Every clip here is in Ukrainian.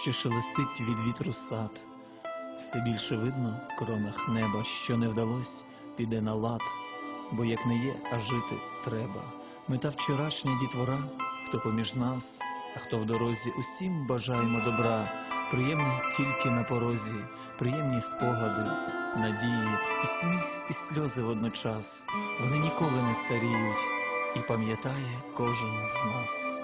що шелестить від вітру сад. Все більше видно в коронах неба, що не вдалось, піде на лад, бо як не є, а жити треба. Ми та вчорашня дітвора, хто поміж нас, а хто в дорозі, усім бажаємо добра, приємні тільки на порозі, приємні спогади, надії, і сміх, і сльози водночас. Вони ніколи не старіють, і пам'ятає кожен з нас.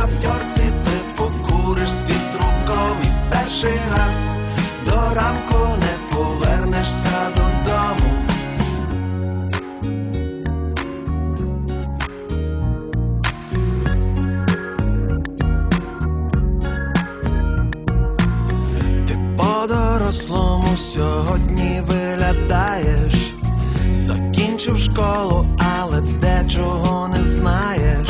Каптьорці ти покуриш світ руком і перший раз до ранку не повернешся додому. Ти по-дорослому сьогодні виглядаєш, закінчив школу, але дечого не знаєш.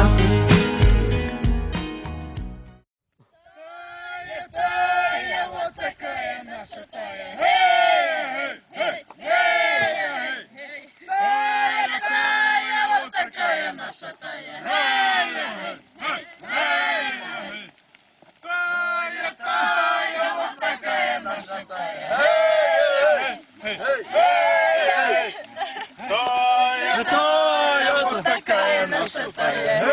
нас. Hey! hey. Останній раз.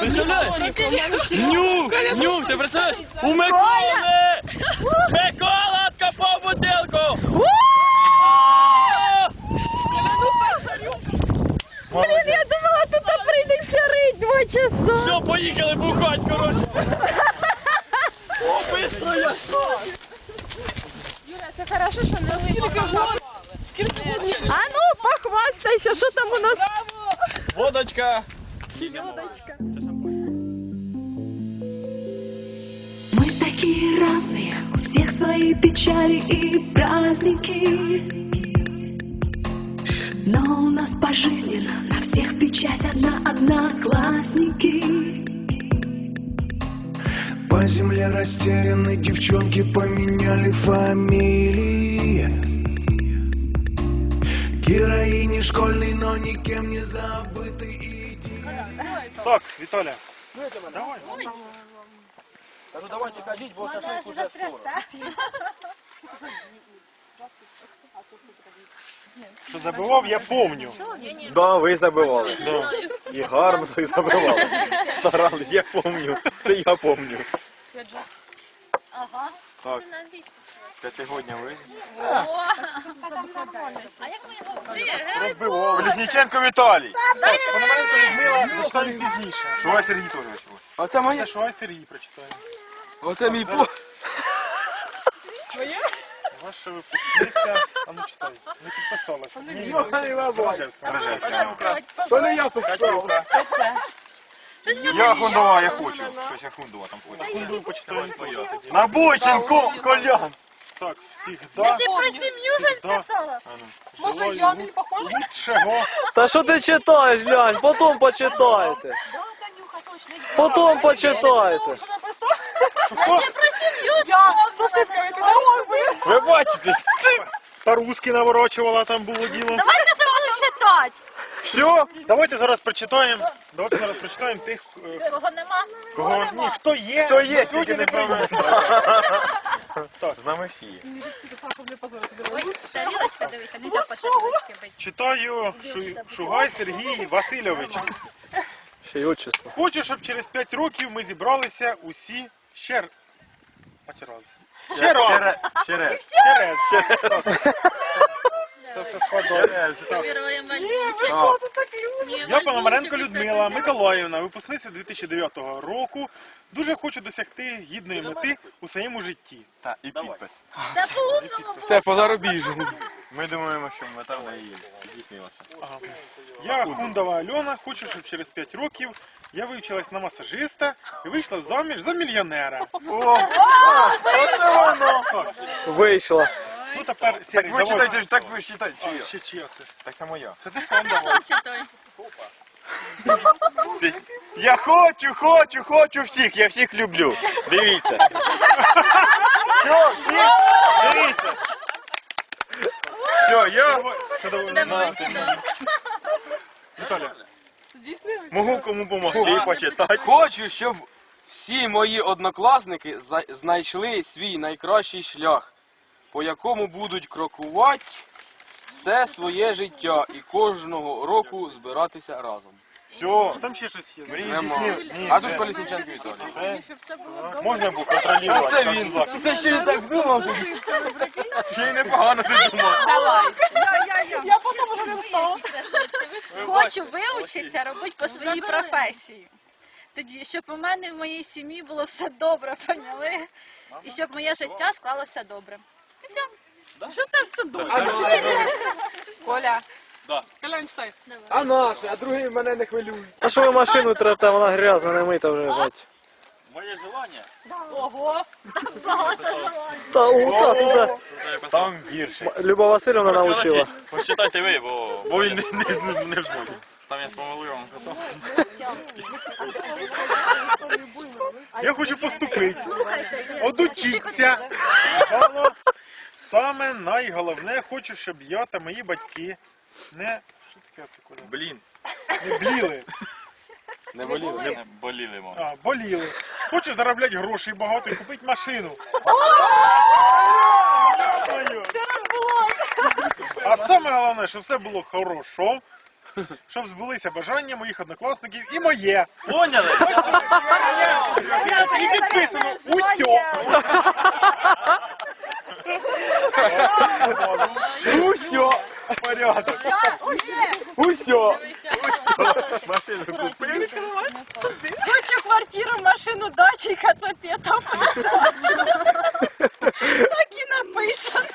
Представляєш? Нюх! Нюх, ти представляєш? У Миколи! Микола откопав бутилку! Блін, я думала, тут прийдеться рить два часа. Все, поїхали бухать, коротше! Я що? Юля, це хорошо, що не вийшло. А ну, похвастайся, що там у нас? Водочка! Мы такие разные, у всех свои печали и праздники. Но у нас пожизненно на всех печать одна одноклассники По земле растерянной девчонки поменяли фамилии. Героини школьной, но никем не забытой идеи. Так, Віталя. Ну давайте кажіть, бо шашлик уже скоро. Що забивав, я помню. Да, ви забивали. Да. І гарно так забивали. Старались, я помню. Це я помню. Ага. Так, п'ятигодня ви. А як ми його Розбивав. Колісніченко Віталій. Так, Пономаренко Людмила, зачитаю пізніше. Шувай Сергій Вікторович. Оце моє, Це Шуай Сергій прочитає. оце мій по. Ваша випускниця. А ну читай. Не підписалася. Ні, ні. Заражевська. Рожевська. То не я тут. Я хундова, я хочу. Щось я хундова там хочу. Секунду почитаємо. На Бойченко, Колян. Так, всігда, Ти про сім'ю щось Да. писала? Може, я не похожа? Лучшего. Та що ти читаєш, глянь, потім почитаєте. Потім почитаєте. Хто? Про сім'ю Ви бачите? По-русски наворочувала, там було діло. Давайте вже буду читати. Все, давайте зараз прочитаємо. Давайте зараз прочитаємо тих, е, Кого нема? кого ні, хто є. Хто є, сьогодні не прийде. З нами всі є. Ой, тарілочка, дивися, нельзя по тарілочці бити. Читаю Шу- Шугай Сергій Васильович. Ще й отчество. Хочу, щоб через 5 років ми зібралися усі ще р- Хоч раз. Ще раз. Ще раз. Ще раз. Це все складно. Я Пономаренко Людмила Миколаївна, випускниця 2009 року. Дуже хочу досягти гідної мети у своєму житті. Та, і підпис. Це по-умному. Це по зарубіжжю. Ми думаємо, що мета в неї здійснилася. Я Хундова Альона, хочу, щоб через 5 років я вивчилась на масажиста і вийшла заміж за мільйонера. Вийшла. Ну тепер Так ви давай. читайте так ви читайте. А, Чия? ще чия це? Так це моя. Це ти сам давай. Читай. Я хочу, хочу, хочу всіх, я всіх люблю. Дивіться. Все, всіх, дивіться. Все, я Це доволі. Дивися, да. Віталя. можу кому допомогти почитати. Хочу, щоб всі мої однокласники знайшли свій найкращий шлях, по якому будуть крокувати все своє життя і кожного року збиратися разом. Все, там ще щось є. Мрії Нема. здійснив. А тут Колісниченко Віталій. Можна було контролювати. Це він. Це ще він так думав. Ще й непогано ти думав. Хочу вивчитися робити по своїй професії. Тоді, щоб у мене в моїй сім'ї було все добре, поняли? І щоб моє життя склалося добре. Коля. А наші, а другі мене не хвилюють. А що ви машину трете, вона грязна, не мита вже, бать. Моє желання. Ого. Та у та туди. Там вірші. Люба Васильівна навчила. Почитайте ви, бо, бо він не, не, не в змозі. Там я з помилуємо. Я хочу поступити. Одучіться. Саме найголовне, хочу, щоб я та мої батьки не. Що таке це Коля? Блін. Не бліли, Не боліло. Не боліли, мам. а боліли. Хочу заробляти гроші багато і купити машину. А саме головне, щоб все було хорошо, щоб збулися бажання моїх однокласників і моє. Поняли? І підписано усьо. Усьо, Порядок. усьо. Машину купив. Хочу квартиру, машину, дачу і кацапета. Так і написано.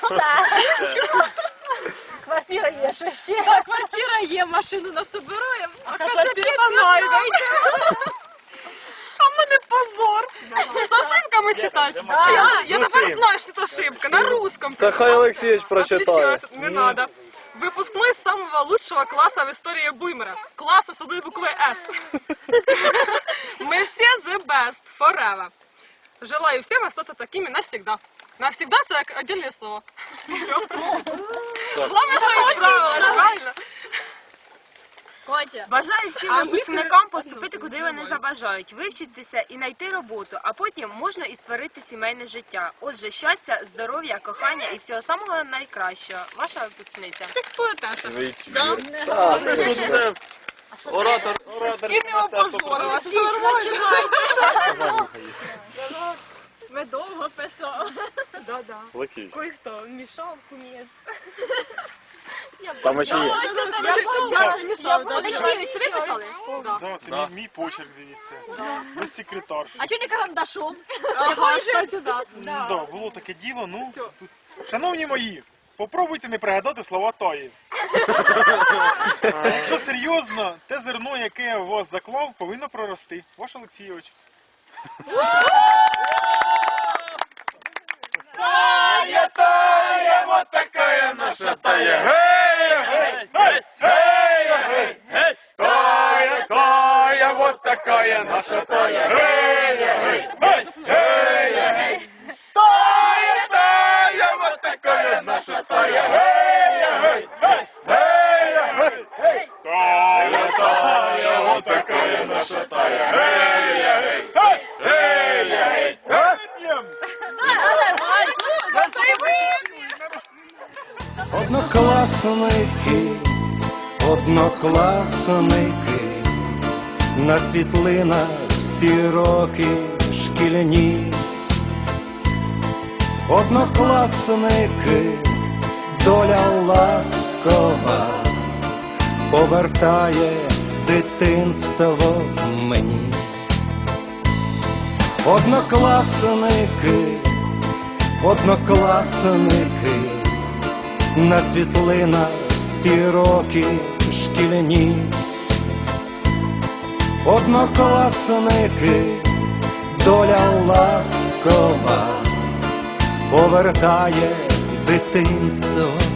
Квартира є, що ще? Так, квартира є, машину насобираємо, а кацапета знайдете. А в мене позор. З ошибками читати. Я, я тепер знаю, що це ошибка. На русском. Та хай Олексійович прочитає. Отличаюсь. Не надо. Выпускной самого лучшего класса в истории Буймера. Класса с одной буквой «С». Мы все the best, forever. Желаю всем остаться такими навсегда. Навсегда – это отдельное слово. Все. Главное, что исправилось, правильно? Котя. Бажаю всім випускникам поступити, куди вони забажають, вивчитися і знайти роботу, а потім можна і створити сімейне життя. Отже, щастя, здоров'я, кохання і всього самого найкращого. Ваша випускниця. Поэтесса. Оратор, оратор. І не опозорила. Нормально. Ми довго писали. Да-да. Олексій. Кой-хто мішав кумець. Там очі є. Я. Олексійович, ви писали? Да, це мій, мій почерк, дивіться. Без секретарші. А чого не карандашом? Ага, кстати, да. Да, було таке діло, ну тут. Шановні мої, Попробуйте не пригадати слова тої. А якщо серйозно, те зерно, яке я в вас заклав, повинно прорости. Ваш Олексійович. Тая, тая, вот такая наша тая. тая, вот такая наша тая. Эй, эй, эй, эй, эй. Тая, тая, вот такая наша тая. Эй, эй, эй, эй, эй. Тая, тая, вот такая наша тая. Эй, эй, эй, эй, эй. Вип'єм! Однокласники, однокласники, на світлинах всі роки шкільні. Однокласники, доля ласкова, повертає дитинство мені. Однокласники, однокласники, на світлинах всі роки шкільні. Однокласники, доля ласкова, повертає дитинство